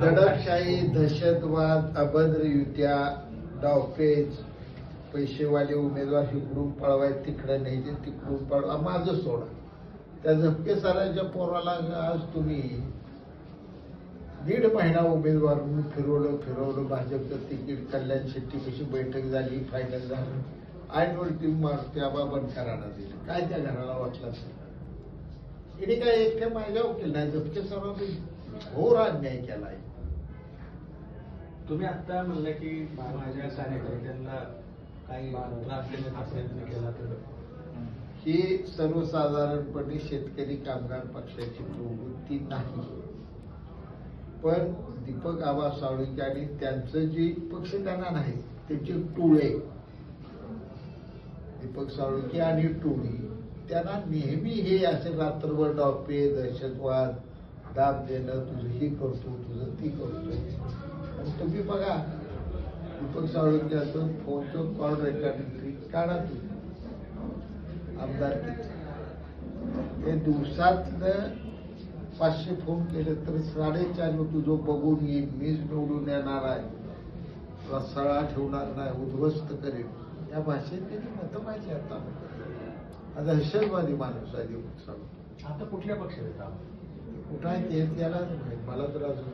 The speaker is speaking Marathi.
दडपशाही दहशतवाद अभद्र युत्या डावपेच पैसेवाले उमेदवार इकडून पळवाय तिकडे न्यायचे तिकडून पळवा माझं सोडा. त्या झपके सरांच्या पोराला आज तुम्ही दीड महिना उमेदवार म्हणून फिरवलं फिरवलं भाजपचं तिकीट कल्याण शेट्टी कशी बैठक झाली फायनल झालं. ऐनवरती मारते त्या बंद करायला दिलं. काय त्या घराला वाटलं असेल? हिने काय एकट्या माझ्यावर केलं झपके सरांनी घोर अन्याय केलाय. तुम्ही आता म्हणलं की माझ्या कार्यकर्त्यांना काही त्रास देण्याचा प्रयत्न केला तर. ही सर्वसाधारणपणे शेतकरी कामगार पक्षाची प्रवृत्ती नाही. पण दीपक आबा साळुंके आणि त्यांचं जी पक्ष त्यांना नाही त्यांचे टोळे. दीपक साळुंके आणि टोळी. त्यांना नेहमी हे असे रात्रभर डावपे दहशतवाद दाब देणं तुझं ही करतो तुझं ती करतो. आणि तुम्ही बघा दीपक साळुंक्याचं फोनचं कॉल रेकॉर्डिंग काढा तुम्ही. आमदार ते दिवसातनं पाचशे फोन केले तर साडेचार तुझं बघून येईल. मीच निवडून येणार आहे. तुला सळा ठेवणार नाही उद्ध्वस्त करेल या भाषेत त्याची मतं पाहिजे आता. आता दहशतवादी माणूस आहे आता कुठल्या पक्षात कुठं आहे ते त्याला मला तर अजून